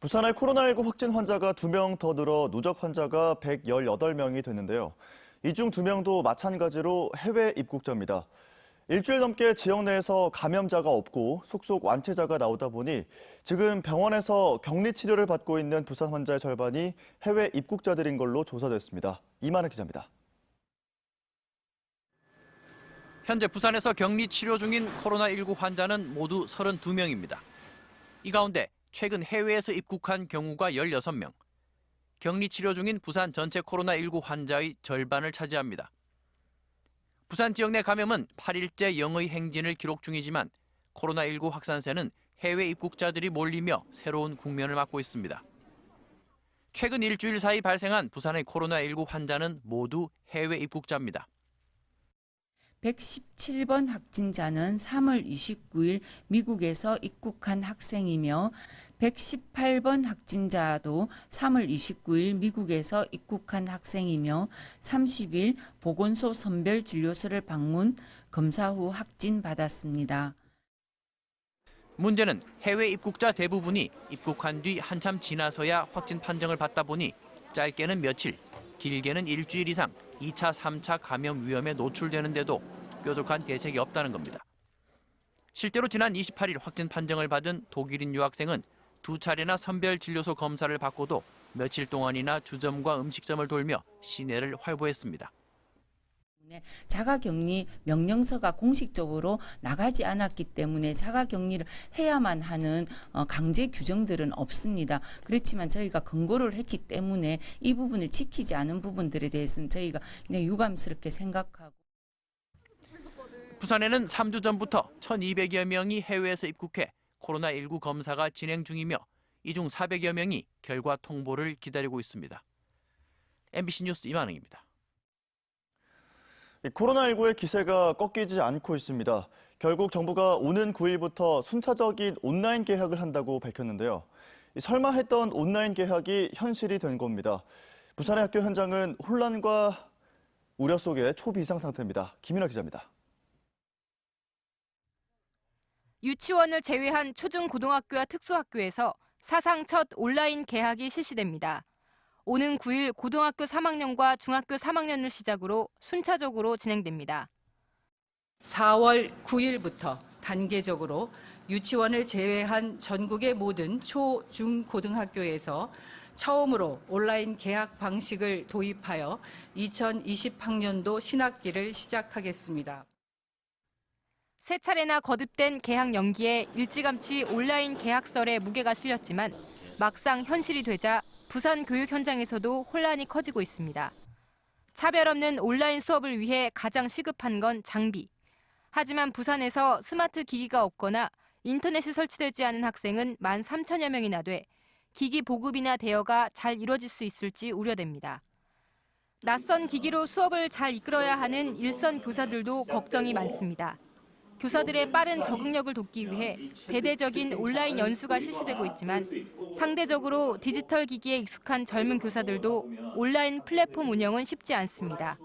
부산의 코로나19 확진 환자가 2명 더 늘어 누적 환자가 118명이 됐는데요. 이 중 2명도 마찬가지로 해외 입국자입니다. 일주일 넘게 지역 내에서 감염자가 없고 속속 완체자가 나오다 보니 지금 병원에서 격리 치료를 받고 있는 부산 환자의 절반이 해외 입국자들인 걸로 조사됐습니다. 이만희 기자입니다. 현재 부산에서 격리 치료 중인 코로나19 환자는 모두 32명입니다. 이 가운데 최근 해외에서 입국한 경우가 16명. 격리 치료 중인 부산 전체 코로나19 환자의 절반을 차지합니다. 부산 지역 내 감염은 8일째 영의 행진을 기록 중이지만 코로나19 확산세는 해외 입국자들이 몰리며 새로운 국면을 맞고 있습니다. 최근 일주일 사이 발생한 부산의 코로나19 환자는 모두 해외 입국자입니다. 117번 확진자는 3월 29일 미국에서 입국한 학생이며 118번 확진자도 3월 29일 미국에서 입국한 학생이며 30일 보건소 선별진료소를 방문 검사 후 확진받았습니다. 문제는 해외 입국자 대부분이 입국한 뒤 한참 지나서야 확진 판정을 받다 보니 짧게는 며칠, 길게는 일주일 이상 2차, 3차 감염 위험에 노출되는데도 뾰족한 대책이 없다는 겁니다. 실제로 지난 28일 확진 판정을 받은 독일인 유학생은 두 차례나 선별 진료소 검사를 받고도 며칠 동안이나 주점과 음식점을 돌며 시내를 활보했습니다. 자가격리 명령서가 공식적으로 나가지 않았기 때문에 자가격리를 해야만 하는 어, 강제 규정들은 없습니다. 그렇지만 저희가 권고를 했기 때문에 이 부분을 지키지 않은 부분들에 대해서는 저희가 그냥 유감스럽게 생각하고 부산에는 3주 전부터 1,200여 명이 해외에서 입국해 코로나19 검사가 진행 중이며 이 중 400여 명이 결과 통보를 기다리고 있습니다. MBC 뉴스 이만흥입니다. 이 코로나19의 기세가 꺾이지 않고 있습니다. 결국 정부가 오는 9일부터 순차적인 온라인 개학을 한다고 밝혔는데요. 이 설마 했던 온라인 개학이 현실이 된 겁니다. 부산의 학교 현장은 혼란과 우려 속에 초비상 상태입니다. 김윤아 기자입니다. 유치원을 제외한 초중고등학교와 특수학교에서 사상 첫 온라인 개학이 실시됩니다. 오는 9일 고등학교 3학년과 중학교 3학년을 시작으로 순차적으로 진행됩니다. 4월 9일부터 단계적으로 유치원을 제외한 전국의 모든 초, 중, 고등학교에서 처음으로 온라인 개학 방식을 도입하여 2020학년도 신학기를 시작하겠습니다. 세 차례나 거듭된 개학 연기에 일찌감치 온라인 개학설에 무게가 실렸지만 막상 현실이 되자 부산 교육 현장에서도 혼란이 커지고 있습니다. 차별 없는 온라인 수업을 위해 가장 시급한 건 장비. 하지만 부산에서 스마트 기기가 없거나 인터넷이 설치되지 않은 학생은 1만 3천여 명이나 돼 기기 보급이나 대여가 잘 이뤄질 수 있을지 우려됩니다. 낯선 기기로 수업을 잘 이끌어야 하는 일선 교사들도 걱정이 많습니다. 교사들의 빠른 적응력을 돕기 위해 대대적인 온라인 연수가 실시되고 있지만 상대적으로 디지털 기기에 익숙한 젊은 교사들도 온라인 플랫폼 운영은 쉽지 않습니다.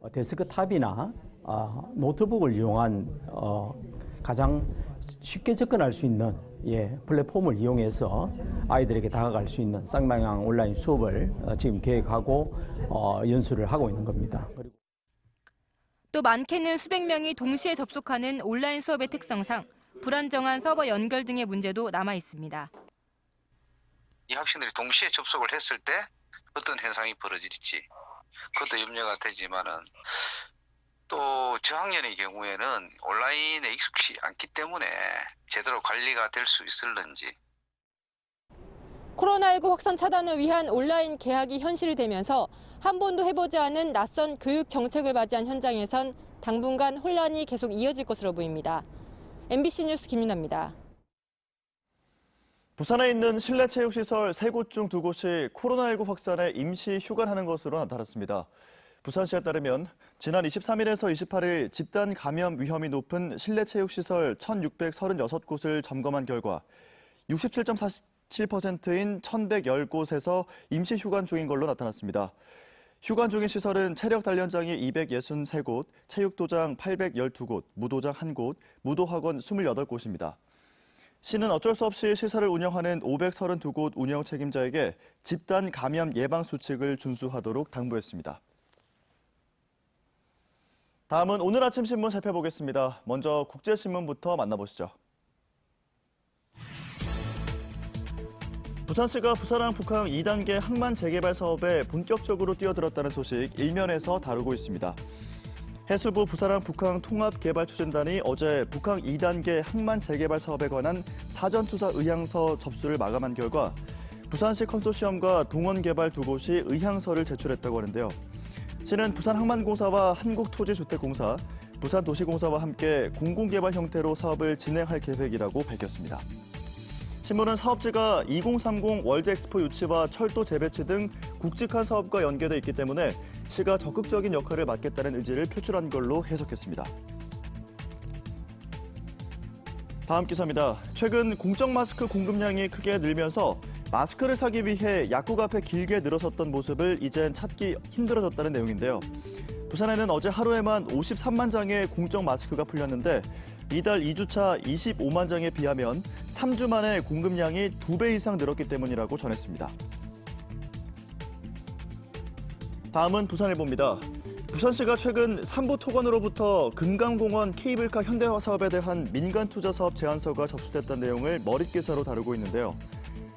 어, 데스크탑이나 어, 노트북을 이용한 어, 가장 쉽게 접근할 수 있는 예, 플랫폼을 이용해서 아이들에게 다가갈 수 있는 쌍방향 온라인 수업을 어, 지금 계획하고 어, 연수를 하고 있는 겁니다. 또 많게는 수백 명이 동시에 접속하는 온라인 수업의 특성상 불안정한 서버 연결 등의 문제도 남아 있습니다. 이 학생들이 동시에 접속을 했을 때 어떤 현상이 벌어질지 그것도 염려가 되지만은 또 저학년의 경우에는 온라인에 익숙치 않기 때문에 제대로 관리가 될 수 있을는지 코로나19 확산 차단을 위한 온라인 개학이 현실이 되면서 한 번도 해보지 않은 낯선 교육 정책을 맞이한 현장에선 당분간 혼란이 계속 이어질 것으로 보입니다. MBC 뉴스 김윤아입니다. 부산에 있는 실내 체육시설 세 곳 중 두 곳이 코로나19 확산에 임시 휴관하는 것으로 나타났습니다. 부산시에 따르면 지난 23일에서 28일 집단 감염 위험이 높은 실내 체육시설 1,636곳을 점검한 결과 67.47%인 1,110곳에서 임시 휴관 중인 걸로 나타났습니다. 휴관 중인 시설은 체력 단련장이 263곳, 체육도장 812곳, 무도장 1곳, 무도학원 28곳입니다. 시는 어쩔 수 없이 시설을 운영하는 532곳 운영 책임자에게 집단 감염 예방 수칙을 준수하도록 당부했습니다. 다음은 오늘 아침 신문 살펴보겠습니다. 먼저 국제신문부터 만나보시죠. 부산시가 부산항 북항 2단계 항만 재개발 사업에 본격적으로 뛰어들었다는 소식 일면에서 다루고 있습니다. 해수부 부산항 북항 통합개발추진단이 어제 북항 2단계 항만 재개발 사업에 관한 사전투사 의향서 접수를 마감한 결과 부산시 컨소시엄과 동원개발 두 곳이 의향서를 제출했다고 하는데요. 시는 부산항만공사와 한국토지주택공사, 부산도시공사와 함께 공공개발 형태로 사업을 진행할 계획이라고 밝혔습니다. 신문은 사업지가 2030 월드엑스포 유치와 철도 재배치 등 굵직한 사업과 연계돼 있기 때문에 시가 적극적인 역할을 맡겠다는 의지를 표출한 걸로 해석했습니다. 다음 기사입니다. 최근 공적 마스크 공급량이 크게 늘면서 마스크를 사기 위해 약국 앞에 길게 늘어섰던 모습을 이젠 찾기 힘들어졌다는 내용인데요. 부산에는 어제 하루에만 53만 장의 공적 마스크가 풀렸는데 이달 2주차 25만 장에 비하면 3주 만에 공급량이 2배 이상 늘었기 때문이라고 전했습니다. 다음은 부산일보입니다. 부산시가 최근 삼부 토건으로부터 금강공원 케이블카 현대화 사업에 대한 민간 투자 사업 제안서가 접수됐다는 내용을 머릿기사로 다루고 있는데요.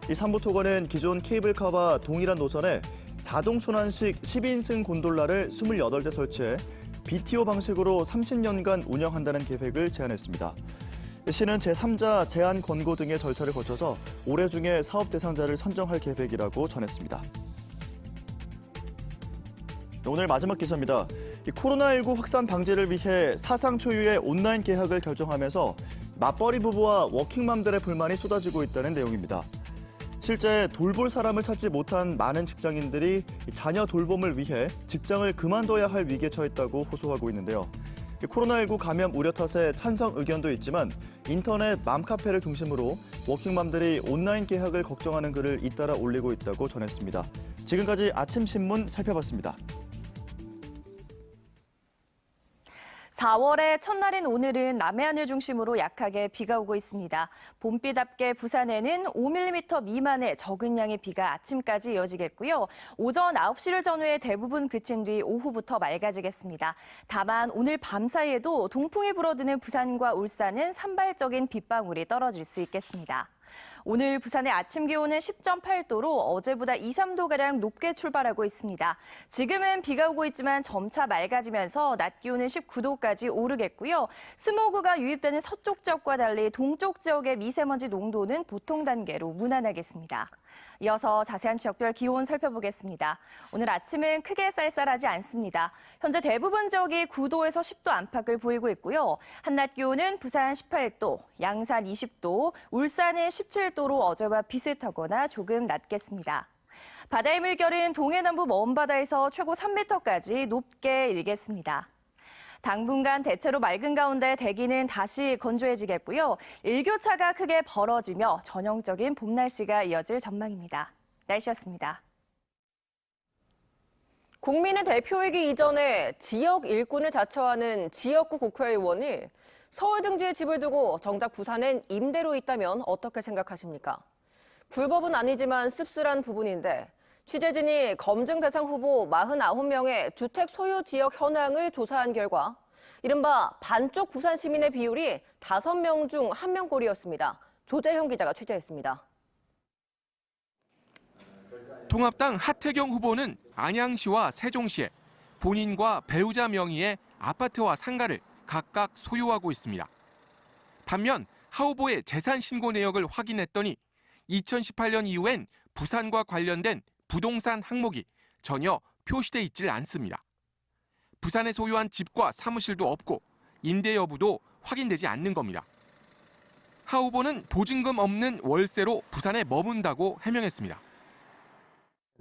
이 삼부 토건은 기존 케이블카와 동일한 노선에 자동 순환식 12인승 곤돌라를 28대 설치해 BTO 방식으로 30년간 운영한다는 계획을 제안했습니다. 시는 제3자 제안 권고 등의 절차를 거쳐서 올해 중에 사업 대상자를 선정할 계획이라고 전했습니다. 오늘 마지막 기사입니다. 이 코로나19 확산 방지를 위해 사상 초유의 온라인 계약을 결정하면서 맞벌이 부부와 워킹맘들의 불만이 쏟아지고 있다는 내용입니다. 실제 돌볼 사람을 찾지 못한 많은 직장인들이 자녀 돌봄을 위해 직장을 그만둬야 할 위기에 처했다고 호소하고 있는데요. 이 코로나19 감염 우려 탓에 찬성 의견도 있지만 인터넷 맘카페를 중심으로 워킹맘들이 온라인 계약을 걱정하는 글을 잇따라 올리고 있다고 전했습니다. 지금까지 아침 신문 살펴봤습니다. 4월의 첫날인 오늘은 남해안을 중심으로 약하게 비가 오고 있습니다. 봄비답게 부산에는 5mm 미만의 적은 양의 비가 아침까지 이어지겠고요. 오전 9시를 전후에 대부분 그친 뒤 오후부터 맑아지겠습니다. 다만 오늘 밤 사이에도 동풍이 불어드는 부산과 울산은 산발적인 빗방울이 떨어질 수 있겠습니다. 오늘 부산의 아침 기온은 10.8도로 어제보다 2, 3도가량 높게 출발하고 있습니다. 지금은 비가 오고 있지만 점차 맑아지면서 낮 기온은 19도까지 오르겠고요. 스모그가 유입되는 서쪽 지역과 달리 동쪽 지역의 미세먼지 농도는 보통 단계로 무난하겠습니다. 이어서 자세한 지역별 기온 살펴보겠습니다. 오늘 아침은 크게 쌀쌀하지 않습니다. 현재 대부분 지역이 9도에서 10도 안팎을 보이고 있고요. 한낮 기온은 부산 18도, 양산 20도, 울산은 17도로 어제와 비슷하거나 조금 낮겠습니다. 바다의 물결은 동해남부 먼 바다에서 최고 3m까지 높게 일겠습니다. 당분간 대체로 맑은 가운데 대기는 다시 건조해지겠고요. 일교차가 크게 벌어지며 전형적인 봄 날씨가 이어질 전망입니다. 날씨였습니다. 국민의 대표이기 이전에 지역 일꾼을 자처하는 지역구 국회의원이 서울 등지에 집을 두고 정작 부산엔 임대로 있다면 어떻게 생각하십니까? 불법은 아니지만 씁쓸한 부분인데 취재진이 검증 대상 후보 49명의 주택 소유 지역 현황을 조사한 결과 이른바 반쪽 부산 시민의 비율이 5명 중 1명 꼴이었습니다. 조재형 기자가 취재했습니다. 통합당 하태경 후보는 안양시와 세종시에 본인과 배우자 명의의 아파트와 상가를 각각 소유하고 있습니다. 반면 하 후보의 재산 신고 내역을 확인했더니 2018년 이후엔 부산과 관련된 부동산 항목이 전혀 표시돼 있질 않습니다. 부산에 소유한 집과 사무실도 없고 임대 여부도 확인되지 않는 겁니다. 하 후보는 보증금 없는 월세로 부산에 머문다고 해명했습니다.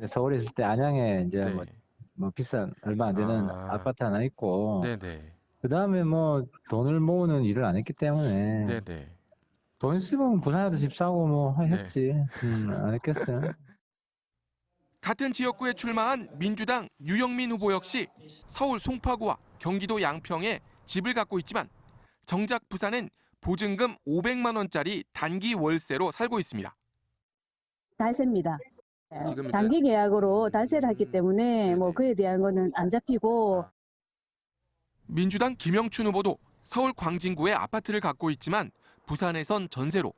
서울에 있을 때 안양에 이제 뭐, 네. 뭐 비싼 얼마 안 되는 아. 아. 파트 하나 있고. 그 다음에 뭐 돈을 모으는 일을 안 했기 때문에 네네. 돈 있으면 부산에도 집 사고 뭐 네. 했지 음, 안 했겠어요. 같은 지역구에 출마한 민주당 유영민 후보 역시 서울 송파구와 경기도 양평에 집을 갖고 있지만 정작 부산엔 보증금 500만 원짜리 단기 월세로 살고 있습니다. 달세입니다. 지금 단기 계약으로 달세를 했기 때문에 뭐 그에 대한 거는 안 잡히고 민주당 김영춘 후보도 서울 광진구에 아파트를 갖고 있지만 부산에선 전세로.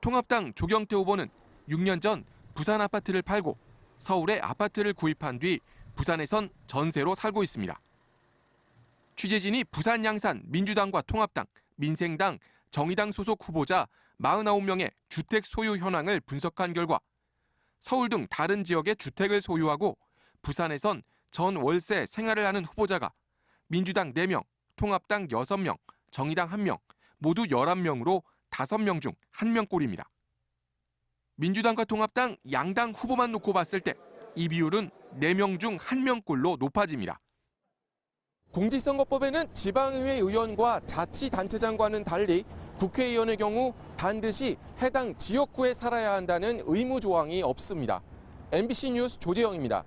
통합당 조경태 후보는 6년 전 부산 아파트를 팔고 서울에 아파트를 구입한 뒤 부산에선 전세로 살고 있습니다. 취재진이 부산 양산 민주당과 통합당, 민생당, 정의당 소속 후보자 49명의 주택 소유 현황을 분석한 결과 서울 등 다른 지역의 주택을 소유하고 부산에선 전 월세 생활을 하는 후보자가 민주당 4명, 통합당 6명, 정의당 1명, 모두 11명으로 5명 중 1명꼴입니다. 민주당과 통합당 양당 후보만 놓고 봤을 때 이 비율은 4명 중 1명꼴로 높아집니다. 공직선거법에는 지방의회 의원과 자치단체장과는 달리 국회의원의 경우 반드시 해당 지역구에 살아야 한다는 의무 조항이 없습니다. MBC 뉴스 조재영입니다.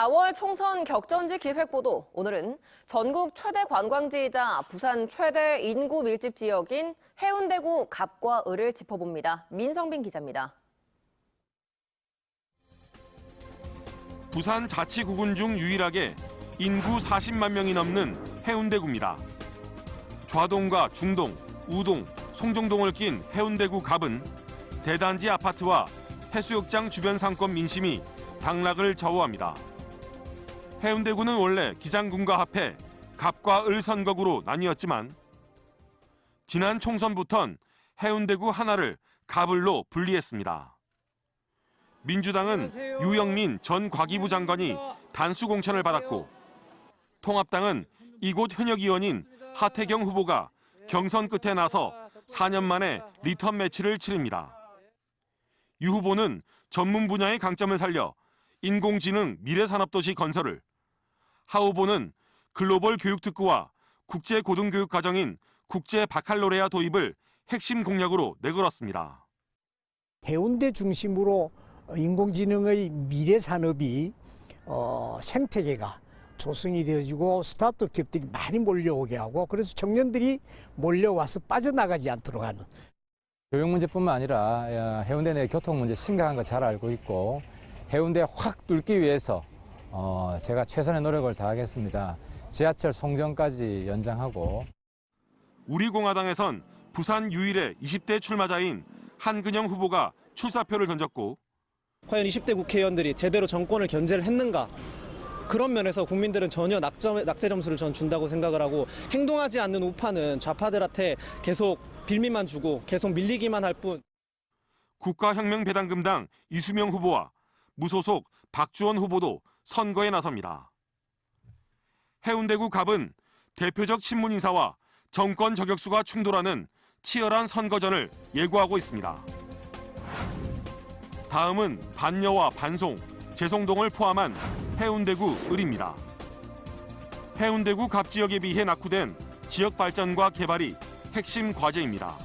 4월 총선 격전지 기획보도 오늘은 전국 최대 관광지이자 부산 최대 인구 밀집 지역인 해운대구 갑과 을을 짚어봅니다. 민성빈 기자입니다. 부산 자치구군 중 유일하게 인구 40만 명이 넘는 해운대구입니다. 좌동과 중동, 우동, 송정동을 낀 해운대구 갑은 대단지 아파트와 해수욕장 주변 상권 민심이 당락을 좌우합니다. 해운대구는 원래 기장군과 합해 갑과 을 선거구로 나뉘었지만 지난 총선부턴 해운대구 하나를 갑을로 분리했습니다. 민주당은 유영민 전 과기부 장관이 단수 공천을 받았고 통합당은 이곳 현역 의원인 하태경 후보가 경선 끝에 나서 4년 만에 리턴 매치를 치릅니다. 유 후보는 전문 분야의 강점을 살려 인공지능 미래산업도시 건설을 하 후보는 글로벌 교육특구와 국제 고등교육 과정인 국제 바칼로레아 도입을 핵심 공약으로 내걸었습니다. 해운대 중심으로 인공지능의 미래 산업이 어, 생태계가 조성이 되어지고 스타트업 기업들이 많이 몰려오게 하고 그래서 청년들이 몰려와서 빠져나가지 않도록 하는 교육 문제뿐만 아니라 야, 해운대 내 교통 문제 심각한 거 잘 알고 있고 해운대 확 뚫기 위해서 어, 제가 최선의 노력을 다하겠습니다. 지하철 송정까지 연장하고 우리공화당에선 부산 유일의 20대 출마자인 한근영 후보가 출사표를 던졌고 과연 20대 국회의원들이 제대로 정권을 견제를 했는가? 그런 면에서 국민들은 전혀 낙점, 낙제 점수를 전 준다고 생각을 하고 행동하지 않는 우파는 좌파들한테 계속 빌미만 주고 계속 밀리기만 할 뿐. 국가혁명배당금당 이수명 후보와 무소속 박주원 후보도 선거에 나섭니다. 해운대구 갑은 대표적 친문 인사와 정권 저격수가 충돌하는 치열한 선거전을 예고하고 있습니다. 다음은 반여와 반송, 재송동을 포함한 해운대구 을입니다. 해운대구 갑 지역에 비해 낙후된 지역 발전과 개발이 핵심 과제입니다.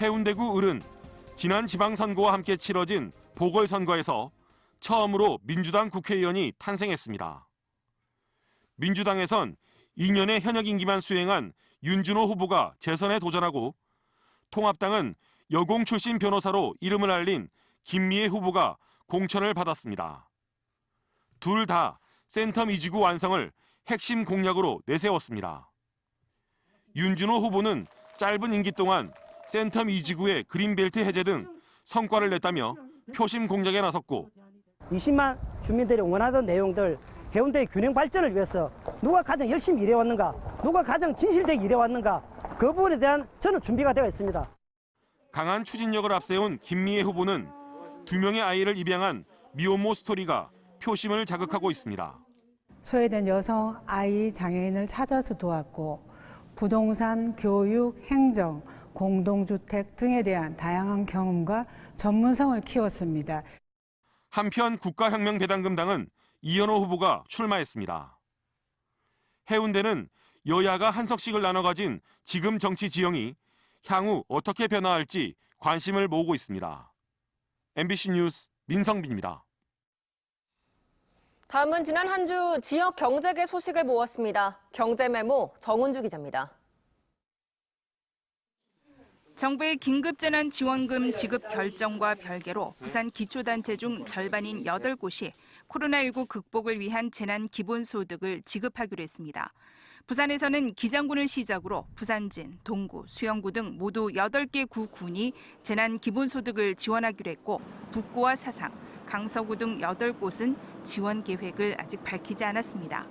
해운대구 을은 지난 지방선거와 함께 치러진 보궐선거에서 처음으로 민주당 국회의원이 탄생했습니다. 민주당에선 2년의 현역 임기만 수행한 윤준호 후보가 재선에 도전하고 통합당은 여공 출신 변호사로 이름을 알린 김미애 후보가 공천을 받았습니다. 둘 다 센텀 이지구 완성을 핵심 공약으로 내세웠습니다. 윤준호 후보는 짧은 임기 동안 센텀 이지구의 그린벨트 해제 등 성과를 냈다며 표심 공략에 나섰고 20만 주민들이 원하던 내용들 해운대의 균형 발전을 위해서 누가 가장 열심히 일해왔는가 누가 가장 진실되게 일해왔는가 그 부분에 대한 저는 준비가 되어 있습니다. 강한 추진력을 앞세운 김미애 후보는 두 명의 아이를 입양한 미혼모 스토리가 표심을 자극하고 있습니다. 소외된 여성, 아이, 장애인을 찾아서 도왔고 부동산, 교육, 행정, 공동주택 등에 대한 다양한 경험과 전문성을 키웠습니다. 한편 국가혁명배당금당은 이현호 후보가 출마했습니다. 해운대는 여야가 한 석씩을 나눠 가진 지금 정치 지형이 향후 어떻게 변화할지 관심을 모으고 있습니다. MBC 뉴스 민성빈입니다. 다음은 지난 한 주 지역 경제계 소식을 모았습니다. 경제 메모 정은주 기자입니다. 정부의 긴급재난지원금 지급 결정과 별개로 부산 기초단체 중 절반인 8곳이 코로나19 극복을 위한 재난 기본소득을 지급하기로 했습니다. 부산에서는 기장군을 시작으로 부산진, 동구, 수영구 등 모두 8개 구 군이 재난 기본소득을 지원하기로 했고 북구와 사상, 강서구 등 8곳은 지원 계획을 아직 밝히지 않았습니다.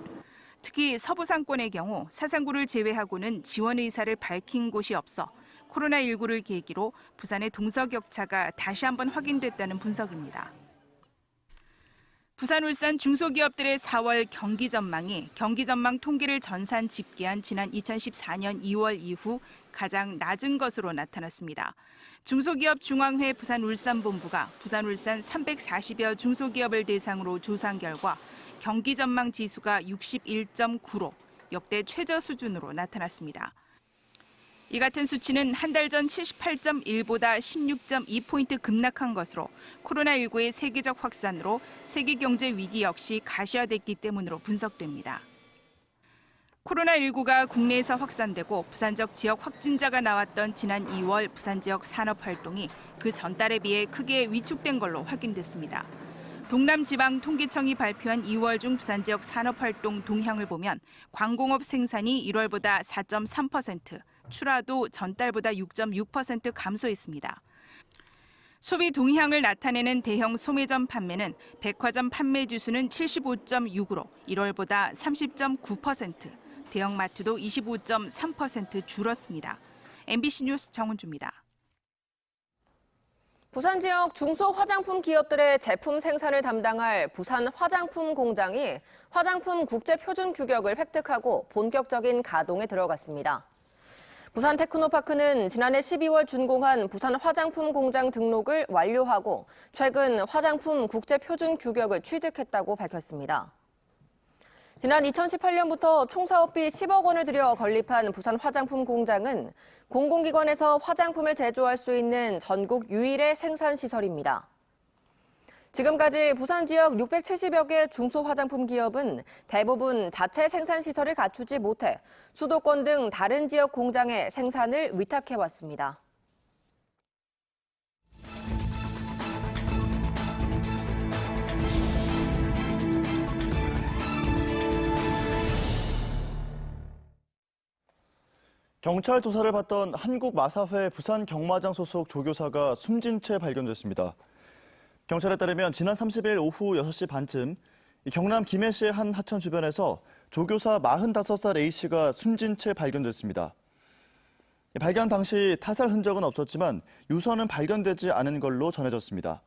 특히 서부 상권의 경우 사상구를 제외하고는 지원 의사를 밝힌 곳이 없어 코로나19를 계기로 부산의 동서격차가 다시 한번 확인됐다는 분석입니다. 부산 울산 중소기업들의 4월 경기 전망이 경기 전망 통계를 전산 집계한 지난 2014년 2월 이후 가장 낮은 것으로 나타났습니다. 중소기업 중앙회 부산 울산 본부가 부산 울산 340여 중소기업을 대상으로 조사한 결과 경기 전망 지수가 61.9로 역대 최저 수준으로 나타났습니다. 이 같은 수치는 한 달 전 78.1보다 16.2포인트 급락한 것으로 코로나19의 세계적 확산으로 세계 경제 위기 역시 가시화됐기 때문으로 분석됩니다. 코로나19가 국내에서 확산되고 부산적 지역 확진자가 나왔던 지난 2월 부산 지역 산업 활동이 그 전달에 비해 크게 위축된 걸로 확인됐습니다. 동남지방통계청이 발표한 2월 중 부산 지역 산업 활동 동향을 보면 광공업 생산이 1월보다 4.3%, 출하도 전달보다 6.6% 감소했습니다. 소비 동향을 나타내는 대형 소매점 판매는 백화점 판매 지수는 75.6으로 1월보다 30.9%, 대형 마트도 25.3% 줄었습니다. MBC 뉴스 정은주입니다. 부산 지역 중소 화장품 기업들의 제품 생산을 담당할 부산 화장품 공장이 화장품 국제 표준 규격을 획득하고 본격적인 가동에 들어갔습니다. 부산 테크노파크는 지난해 12월 준공한 부산 화장품 공장 등록을 완료하고 최근 화장품 국제 표준 규격을 취득했다고 밝혔습니다. 지난 2018년부터 총 사업비 10억 원을 들여 건립한 부산 화장품 공장은 공공기관에서 화장품을 제조할 수 있는 전국 유일의 생산 시설입니다. 지금까지 부산 지역 670여 개 중소 화장품 기업은 대부분 자체 생산 시설을 갖추지 못해 수도권 등 다른 지역 공장에 생산을 위탁해 왔습니다. 경찰 조사를 받던 한국마사회 부산 경마장 소속 조교사가 숨진 채 발견됐습니다. 경찰에 따르면 지난 30일 오후 6시 반쯤 경남 김해시의 한 하천 주변에서 조교사 45살 A씨가 숨진 채 발견됐습니다. 발견 당시 타살 흔적은 없었지만 유서는 발견되지 않은 걸로 전해졌습니다.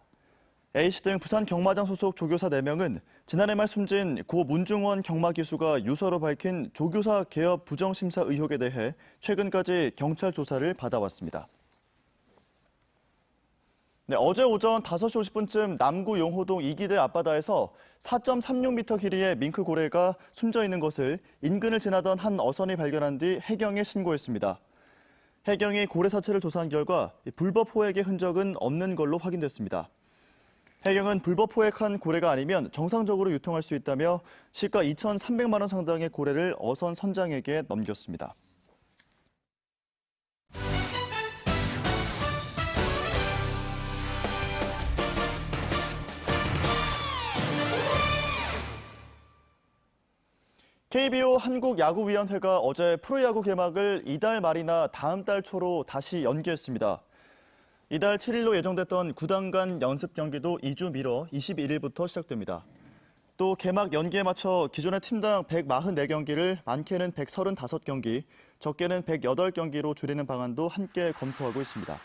A씨 등 부산 경마장 소속 조교사 4명은 지난해 말 숨진 고 문중원 경마기수가 유서로 밝힌 조교사 개업 부정심사 의혹에 대해 최근까지 경찰 조사를 받아왔습니다. 네, 어제 오전 5시 50분쯤 남구 용호동 이기대 앞바다에서 4.36m 길이의 밍크 고래가 숨져 있는 것을 인근을 지나던 한 어선이 발견한 뒤 해경에 신고했습니다. 해경이 고래 사체를 조사한 결과 불법 포획의 흔적은 없는 걸로 확인됐습니다. 해경은 불법 포획한 고래가 아니면 정상적으로 유통할 수 있다며 시가 2,300만 원 상당의 고래를 어선 선장에게 넘겼습니다. KBO 한국야구위원회가 어제 프로야구 개막을 이달 말이나 다음 달 초로 다시 연기했습니다. 이달 7일로 예정됐던 9단간 연습 경기도 2주 미뤄 21일부터 시작됩니다. 또 개막 연기에 맞춰 기존의 팀당 144경기를 많게는 135경기, 적게는 108경기로 줄이는 방안도 함께 검토하고 있습니다.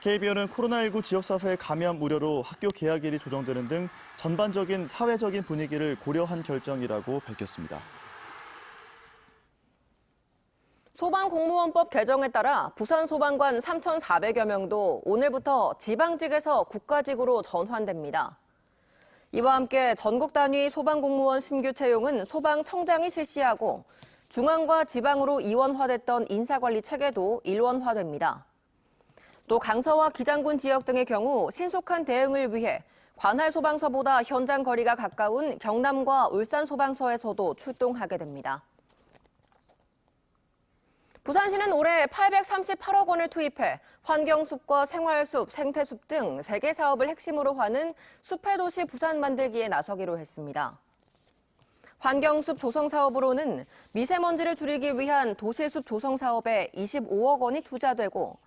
KBO는 코로나19 지역사회 감염 우려로 학교 개학일이 조정되는 등 전반적인 사회적인 분위기를 고려한 결정이라고 밝혔습니다. 소방공무원법 개정에 따라 부산 소방관 3,400여 명도 오늘부터 지방직에서 국가직으로 전환됩니다. 이와 함께 전국 단위 소방공무원 신규 채용은 소방청장이 실시하고 중앙과 지방으로 이원화됐던 인사관리 체계도 일원화됩니다. 또 강서와 기장군 지역 등의 경우 신속한 대응을 위해 관할 소방서보다 현장 거리가 가까운 경남과 울산 소방서에서도 출동하게 됩니다. 부산시는 올해 838억 원을 투입해 환경숲과 생활숲, 생태숲 등 3개 사업을 핵심으로 하는 숲의 도시 부산 만들기에 나서기로 했습니다. 환경숲 조성 사업으로는 미세먼지를 줄이기 위한 도시숲 조성 사업에 25억 원이 투자되고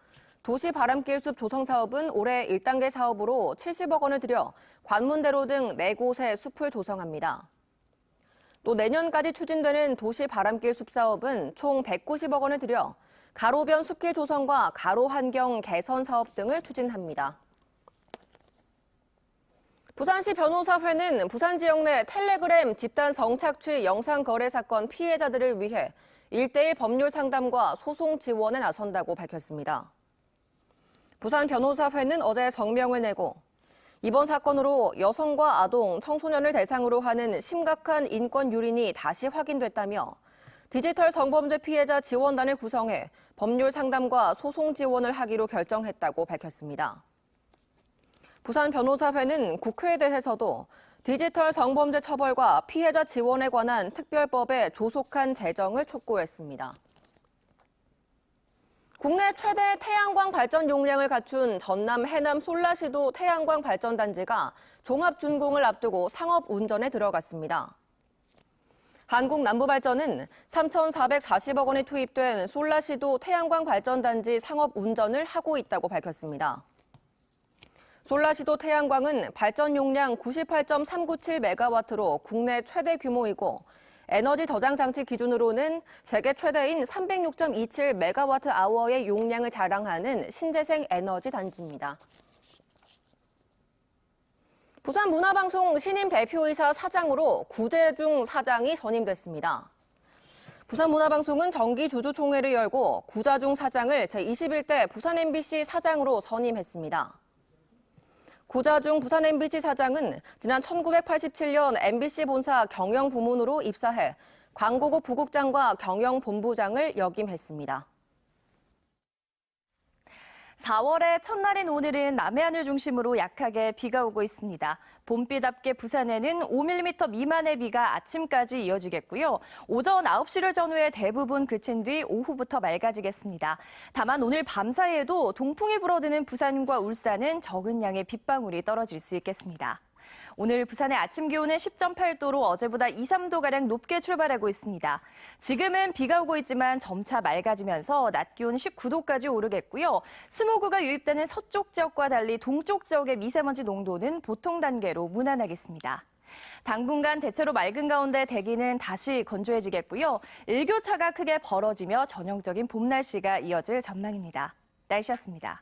도시 바람길숲 조성 사업은 올해 1단계 사업으로 70억 원을 들여 관문대로 등 4곳의 숲을 조성합니다. 또 내년까지 추진되는 도시 바람길 숲 사업은 총 190억 원을 들여 가로변 숲길 조성과 가로 환경 개선 사업 등을 추진합니다. 부산시 변호사회는 부산 지역 내 텔레그램 집단 성착취 영상 거래 사건 피해자들을 위해 1대1 법률 상담과 소송 지원에 나선다고 밝혔습니다. 부산 변호사회는 어제 성명을 내고 이번 사건으로 여성과 아동, 청소년을 대상으로 하는 심각한 인권 유린이 다시 확인됐다며 디지털 성범죄 피해자 지원단을 구성해 법률 상담과 소송 지원을 하기로 결정했다고 밝혔습니다. 부산 변호사회는 국회에 대해서도 디지털 성범죄 처벌과 피해자 지원에 관한 특별법의 조속한 제정을 촉구했습니다. 국내 최대 태양광 발전 용량을 갖춘 전남 해남 솔라시도 태양광 발전단지가 종합 준공을 앞두고 상업 운전에 들어갔습니다. 한국남부발전은 3,440억 원이 투입된 솔라시도 태양광 발전단지 상업 운전을 하고 있다고 밝혔습니다. 솔라시도 태양광은 발전 용량 98.397메가와트로 국내 최대 규모이고 에너지 저장 장치 기준으로는 세계 최대인 306.27 메가와트 아워의 용량을 자랑하는 신재생 에너지 단지입니다. 부산 문화방송 신임 대표이사 사장으로 구재중 사장이 선임됐습니다. 부산문화방송은 정기주주총회를 열고 구자중 사장을 제21대 부산 MBC 사장으로 선임했습니다. 구자중 부산 MBC 사장은 지난 1987년 MBC 본사 경영 부문으로 입사해 광고국 부국장과 경영본부장을 역임했습니다. 4월의 첫날인 오늘은 남해안을 중심으로 약하게 비가 오고 있습니다. 봄비답게 부산에는 5mm 미만의 비가 아침까지 이어지겠고요. 오전 9시를 전후에 대부분 그친 뒤 오후부터 맑아지겠습니다. 다만 오늘 밤 사이에도 동풍이 불어드는 부산과 울산은 적은 양의 빗방울이 떨어질 수 있겠습니다. 오늘 부산의 아침 기온은 10.8도로 어제보다 2, 3도가량 높게 출발하고 있습니다. 지금은 비가 오고 있지만 점차 맑아지면서 낮 기온 19도까지 오르겠고요. 스모그가 유입되는 서쪽 지역과 달리 동쪽 지역의 미세먼지 농도는 보통 단계로 무난하겠습니다. 당분간 대체로 맑은 가운데 대기는 다시 건조해지겠고요. 일교차가 크게 벌어지며 전형적인 봄 날씨가 이어질 전망입니다. 날씨였습니다.